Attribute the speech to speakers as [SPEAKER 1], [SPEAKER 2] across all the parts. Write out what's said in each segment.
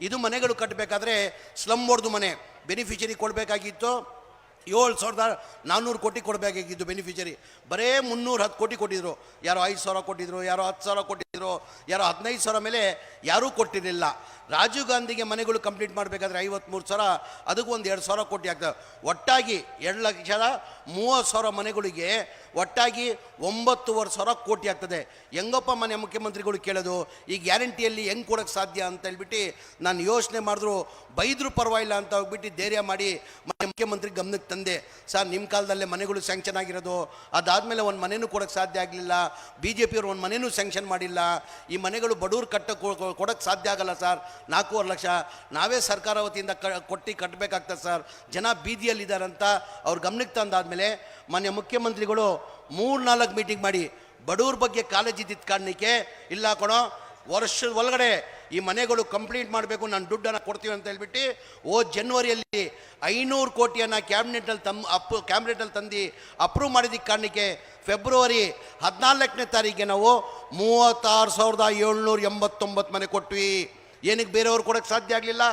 [SPEAKER 1] ಇದು ಮನೆಗಳು ಕಟ್ಟಬೇಕಾದ್ರೆ ಸ್ಲಮ್ ಮನೆ ಬೆನಿಫಿಷರಿ ಕೊಡಬೇಕಾಗಿತ್ತು. ಏಳು ಸಾವಿರದ ನಾನ್ನೂರು ಕೋಟಿ ಕೊಡಬೇಕಾಗಿತ್ತು ಬೆನಿಫಿಷರಿ ಬರೇ ಮುನ್ನೂರು ಹತ್ತು ಕೋಟಿ ಕೊಟ್ಟಿದ್ರು. ಯಾರೋ ಐದು ಸಾವಿರ ಕೊಟ್ಟಿದ್ರು, ಯಾರೋ ಹತ್ತು ಸಾವಿರ ಕೊಟ್ಟಿದ್ರು, ಯಾರೋ ಹದಿನೈದು ಸಾವಿರ ಮೇಲೆ ಯಾರೂ ಕೊಟ್ಟಿರಲಿಲ್ಲ. ರಾಜೀವ್ ಗಾಂಧಿಗೆ ಮನೆಗಳು ಕಂಪ್ಲೀಟ್ ಮಾಡಬೇಕಾದ್ರೆ ಐವತ್ತ್ಮೂರು ಸಾವಿರ, ಅದಕ್ಕೂ ಒಂದು ಎರಡು ಸಾವಿರ ಕೋಟಿ ಆಗ್ತದೆ. ಒಟ್ಟಾಗಿ ಎರಡು ಲಕ್ಷದ ಮೂವತ್ತು ಸಾವಿರ ಮನೆಗಳಿಗೆ ಒಟ್ಟಾಗಿ ಒಂಬತ್ತುವರೆ ಸಾವಿರ ಕೋಟಿ ಆಗ್ತದೆ. ಹೆಂಗಪ್ಪ ಮನೆ ಮುಖ್ಯಮಂತ್ರಿಗಳು ಕೇಳೋದು, ಈ ಗ್ಯಾರಂಟಿಯಲ್ಲಿ ಹೆಂಗೆ ಕೊಡೋಕೆ ಸಾಧ್ಯ? ಅಂತ ಹೇಳ್ಬಿಟ್ಟು ನಾನು ಯೋಚನೆ ಮಾಡಿದ್ರು, ಬೈದರೂ ಪರವಾಗಿಲ್ಲ ಅಂತ ಹೋಗ್ಬಿಟ್ಟು ಧೈರ್ಯ ಮಾಡಿ ಮನೆ ಮುಖ್ಯಮಂತ್ರಿ ಗಮನಕ್ಕೆ ತಂದೆ. ಸರ್ ನಿಮ್ಮ ಕಾಲದಲ್ಲೇ ಮನೆಗಳು ಸ್ಯಾಂಕ್ಷನ್ ಆಗಿರೋದು, ಅದಾದಮೇಲೆ ಒಂದು ಮನೆಯೂ ಕೊಡೋಕ್ಕೆ ಸಾಧ್ಯ ಆಗಲಿಲ್ಲ ಬಿ ಜೆ ಪಿಯವರು ಒಂದು ಮನೆಯೂ ಸ್ಯಾಂಕ್ಷನ್ ಮಾಡಿಲ್ಲ, ಈ ಮನೆಗಳು ಬಡವ್ರು ಕಟ್ಟ ಕೊಡೋಕ್ಕೆ ಸಾಧ್ಯ ಆಗಲ್ಲ ಸರ್, ನಾಲ್ಕೂವರೆ ಲಕ್ಷ, ನಾವೇ ಸರ್ಕಾರ ವತಿಯಿಂದ ಕ, ಕೊಟ್ಟು ಕಟ್ಟಬೇಕಾಗ್ತದೆ ಸರ್, ಜನ ಬೀದಿಯಲ್ಲಿದ್ದಾರಂತ ಅವ್ರು ಗಮನಕ್ಕೆ ತಂದಾದಮೇಲೆ ಮಾನ್ಯ ಮುಖ್ಯಮಂತ್ರಿಗಳು ಮೂರು ನಾಲ್ಕು ಮೀಟಿಂಗ್ ಮಾಡಿ, ಬಡವ್ರ ಬಗ್ಗೆ ಕಾಲೇಜ್ ಇದ್ದಿದ್ದ ಕಾರಣಕ್ಕೆ, ಇಲ್ಲ ಕೊಡೋ ವರ್ಷದ ಒಳಗಡೆ ಈ ಮನೆಗಳು ಕಂಪ್ಲೀಟ್ ಮಾಡಬೇಕು, ನಾನು ದುಡ್ಡನ್ನು ಕೊಡ್ತೀವಿ ಅಂತ ಹೇಳ್ಬಿಟ್ಟು, ಓ ಜನ್ವರಿಯಲ್ಲಿ ಐನೂರು ಕೋಟಿಯನ್ನು ಕ್ಯಾಬಿನೆಟಲ್ಲಿ ತಮ್ಮ ಅಪ್ ಕ್ಯಾಬಿನೆಟಲ್ಲಿ ತಂದು ಅಪ್ರೂವ್ ಮಾಡಿದ್ದಕ್ಕೆ ಕಾರಣಕ್ಕೆ ಫೆಬ್ರವರಿ ಹದಿನಾಲ್ಕನೇ ತಾರೀಕಿಗೆ ನಾವು ಮೂವತ್ತಾರು ಸಾವಿರದ ಏಳ್ನೂರ ಎಂಬತ್ತೊಂಬತ್ತು ಮನೆ ಕೊಟ್ವಿ. ಏನಕ್ಕೆ ಬೇರೆಯವ್ರು ಕೊಡೋಕ್ಕೆ ಸಾಧ್ಯ ಆಗಲಿಲ್ಲ?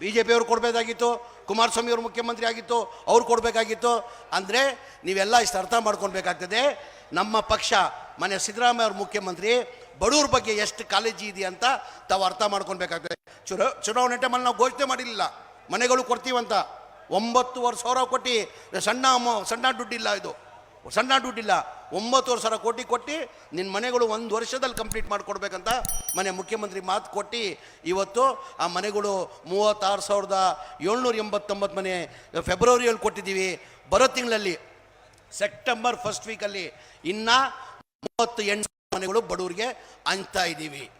[SPEAKER 1] ಬಿ ಜೆ ಪಿಯವ್ರು ಕೊಡಬೇಕಾಗಿತ್ತು ಕುಮಾರಸ್ವಾಮಿ ಅವರು ಮುಖ್ಯಮಂತ್ರಿ ಆಗಿತ್ತು ಅವ್ರು ಕೊಡಬೇಕಾಗಿತ್ತು. ಅಂದರೆ ನೀವೆಲ್ಲ ಇಷ್ಟು ಅರ್ಥ ಮಾಡ್ಕೊಳ್ಬೇಕಾಗ್ತದೆ. ನಮ್ಮ ಪಕ್ಷ ಮನೆ ಸಿದ್ದರಾಮಯ್ಯ ಅವರು ಮುಖ್ಯಮಂತ್ರಿ, ಬಡವ್ರ ಬಗ್ಗೆ ಎಷ್ಟು ಕಾಳಜಿ ಇದೆ ಅಂತ ತಾವು ಅರ್ಥ ಮಾಡ್ಕೊಳ್ಬೇಕಾಗ್ತದೆ. ಚುರ, ಚುನಾವಣೆ ಟೈಮಲ್ಲಿ ನಾವು ಘೋಷಣೆ ಮಾಡಿರಲಿಲ್ಲ. ಮನೆಗಳು ಕೊಡ್ತೀವಂತ. ಒಂಬತ್ತುವರೆ ಸಾವಿರ ಕೋಟಿ ಸಣ್ಣ ಸಣ್ಣ ದುಡ್ಡಿಲ್ಲ ಇದು. ಸಣ್ಣ ದುಡ್ಡಿಲ್ಲ. ಒಂಬತ್ತುವರೆ ಸಾವಿರ ಕೋಟಿ ಕೊಟ್ಟು ನಿನ್ನ ಮನೆಗಳು ಒಂದು ವರ್ಷದಲ್ಲಿ ಕಂಪ್ಲೀಟ್ ಮಾಡಿಕೊಡ್ಬೇಕಂತ ಮನೆ ಮುಖ್ಯಮಂತ್ರಿ ಮಾತು ಕೊಟ್ಟು ಇವತ್ತು ಆ ಮನೆಗಳು ಮೂವತ್ತಾರು ಸಾವಿರದ ಏಳ್ನೂರ ಎಂಬತ್ತೊಂಬತ್ತು ಮನೆ ಫೆಬ್ರವರಿಯಲ್ಲಿ ಕೊಟ್ಟಿದ್ದೀವಿ. ಬರೋ ತಿಂಗಳಲ್ಲಿ ಸೆಪ್ಟೆಂಬರ್ ಫಸ್ಟ್ ವೀಕಲ್ಲಿ ಇನ್ನೂ ಮೂವತ್ತು ಎಂಟು ಮನೆಗಳು ಬಡವರಿಗೆ ಹಂಚ್ತಾ ಇದ್ದೀವಿ.